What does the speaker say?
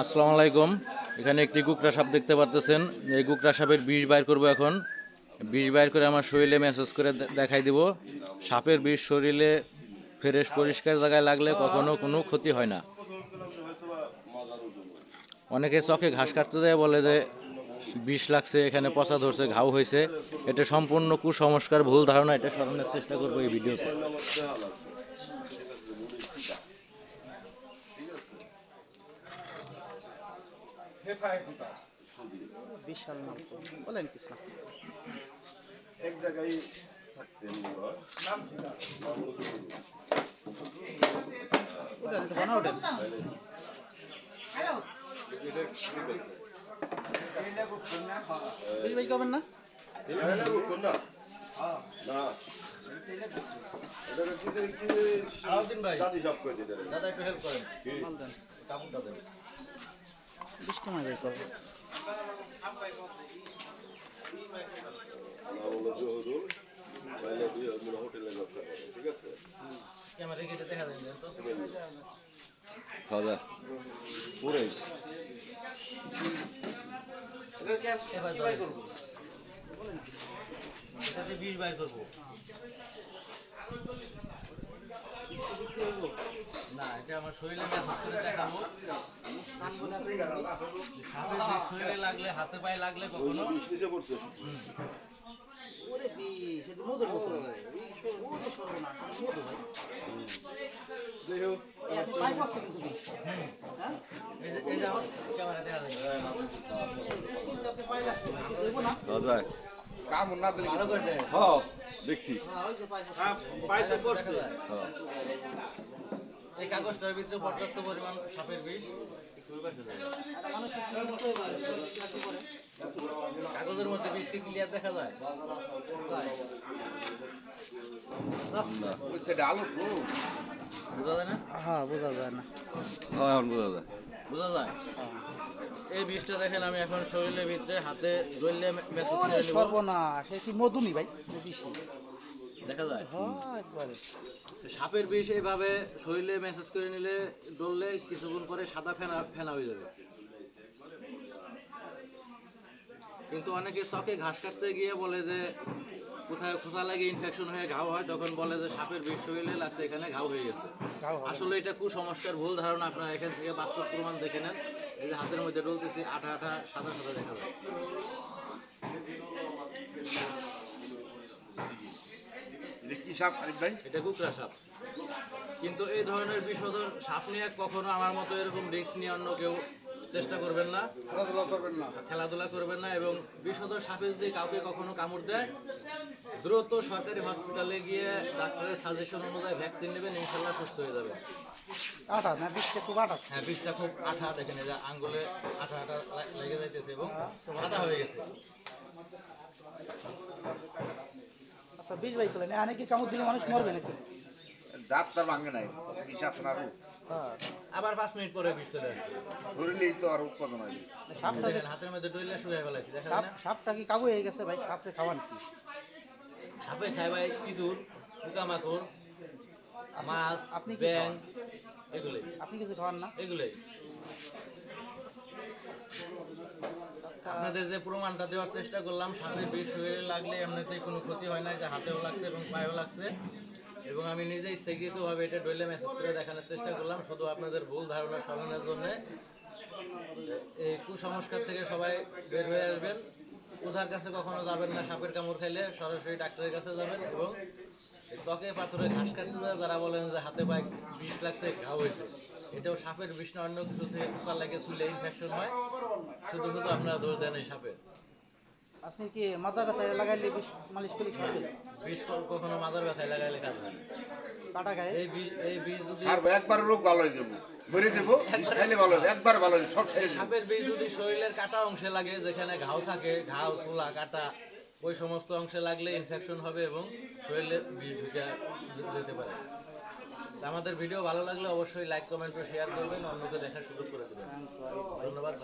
আসসালামু আলাইকুম। এখানে একটি কুকরা সাপ দেখতে পারতেছেন। এই কুকরা সাপের বিষ বাইর করব এখন। বিষ বাইর করে আমার শরীরে মেসেজ করে দেখাই দিব। সাপের বিষ শরীরে ফ্রেশ পরিষ্কার জায়গায় লাগলে কখনো কোনো ক্ষতি হয় না। অনেকে চকে ঘাস কাটতে যায়, বলে যে বিষ লাগছে, এখানে পচা ধরছে ঘাও হয়েছে। এটা সম্পূর্ণ কুসংস্কার, ভুল ধারণা। এটা সরানোর চেষ্টা করব এই ভিডিওতে। বিশাল নাম তো। বলেন কিছু এক জায়গায় থাকতেন। ওঠেন একটু বানা ওঠেন বিশ ভাই করবেন না এটা বুঝছেন না? না। এটা কি যে- কি ভাই। দাদা একটু হেল্প করেন কাপড়টা দেন বিশ কেমন ভাই করবেন আমার হলো জহুরুল, তাহলে দুই আমরা হোটেলে ব্যবসা করি, ঠিক আছে? ক্যামেরা কেটে দেখা দেন তো খাওয়া পুরাই এবার বাইর করব। না এটা আমার শরীরে মেসেজ করে দেখাবো শরীরে লাগলে হাতে পায়ে লাগলে কখনো? হ্যাঁ? হ্যাঁ, দেখছি। হ্যাঁ ওই যে পাইপ আছে। পাইপে করছে হ্যাঁ। এই কাগজটার ভিতরে পর্যাপ্ত পরিমাণ সাপের বিষ। কাগজের মধ্যে বিষ ক্লিয়ার দেখা যায়? বোঝা যায় না? হ্যাঁ বোঝা যায় না এখন বোঝা যায়। বোঝা যায়? এই বিষটা দেখেন আমি এখন শরীরের ভিতরে হাতে ধরলে মেসেজ সর্বনাশ সে কি মধুনি ভাই? বেশি দেখা যায়? সাপের বিষ এইভাবে শরীরে মেসেজ করে নিলে ডললে কিছুক্ষণ পরে সাদা ফেনা ফেনা হয়ে যাবে। কিন্তু অনেকে চকে ঘাস কাটতে গিয়ে বলে যে কোথায় খোসা লাগে ইনফেকশন হয়ে ঘাও হয় তখন বলে যে সাপের বিষ শরীরে লাগছে এখানে ঘাও হয়ে গেছে। আসলে এটা কুসংস্কার ভুল ধারণা আপনারা এখান থেকে বাস্তব প্রমাণ দেখে নেন। এই যে হাতের মধ্যে ডলতেছি আঠা আঠা সাদা সাদা দেখা যায়। এটা কুকরা সাপ। কিন্তু এই ধরনের বিষধর সাপ নিয়ে কখনো আমার মতো এরকম রিস্ক নিয়ে অন্য কেউ চেষ্টা করবেন না খেলাধুলা করবেন না। এবং বিষধর সাপে যদি কাউকে কখনো কামড় দেয় দ্রুত সরকারি হসপিটালে গিয়ে ডাক্তারের সাজেশন অনুযায়ী ভ্যাকসিন নেবেন ইনশাল্লাহ সুস্থ হয়ে যাবে। আটা না বিষটা খুব আটা। হ্যাঁ বিষটা খুব আঠা দেখেন এই যে আঙ্গুলে আঠা আঠা লেগে যাইতেছে এবং সাদা হয়ে গেছে। বিশ ভাই করলেন। এখানে কি কামড় দিলে মানুষ মরবে নাকি? দাঁত তার ভাঙে নাই আছে না হ্যাঁ। আবার পাঁচ মিনিট পরে বিষ চলে ধরলেই তো আর উৎপাদন হয় সাপটা হাতের মধ্যে ডইলে শুয়ে ফেলাইছি দেখা যায় সাপটা কি কাবু হয়ে গেছে ভাই? সাপটা খাওয়ান কি? সাপে খায় ভাই ইঁদুর পোকামাকড় মাছ আপনি কি ব্যাং এগুলোই। আপনি কিছু খাওয়ান না? এগুলোই। আপনাদের যে প্রমাণটা দেওয়ার চেষ্টা করলাম, সামনে বিষ শরীরে লাগলে এমনিতেই কোনো ক্ষতি হয় না যে হাতেও লাগছে এবং পায়েও লাগছে। এবং আমি নিজেই ইচ্ছাকৃতভাবে এটা ডইলে মেসেজ করে দেখানোর চেষ্টা করলাম, শুধু আপনাদের ভুল ধারণা সরানোর জন্য। এই কুসংস্কার থেকে সবাই বের হয়ে আসবেন। ওঝার কাছে কখনো যাবেন না, সাপের কামড় খাইলে সরাসরি ডাক্তারের কাছে যাবেন এবং চকে পাথরে ঘাস কাটতে যারা বলেন যে হাতে পায়ে বিষ লাগছে ঘাও হয়েছে। এটাও সাপের বিষ না অন্য কিছু থেকে খোঁচা লাগে চুলে ইনফেকশন হয়। শুধু শুধু আপনারা দোষ দেন এই সাপের। আপনি কি মাজা ব্যথায় লাগাইলে বিষ মালিশ করলে খাবে বিষ কখনো মাদার ব্যথায় লাগাইলে কাজ হয়। কাটা গায়ে? এই বিষ এই বিষ যদি আর একবার রোগ ভালো হয়ে যাব। মরে যাব বিষ খাইলে ভালো হবে একবার ভালো হবে সব শেষ। সাপের বিষ যদি শরীরের কাটা অংশে লাগে যেখানে ঘাও থাকে ঘাও চুলা কাটা ওই সমস্ত অংশে লাগলে ইনফেকশন হবে এবং শরীরে বিষ ঢুকে যেতে পারে। আমাদের ভিডিও ভালো লাগলে অবশ্যই লাইক কমেন্ট ও শেয়ার করবেন, অন্যকে দেখার সুযোগ করে দেবেন ধন্যবাদ।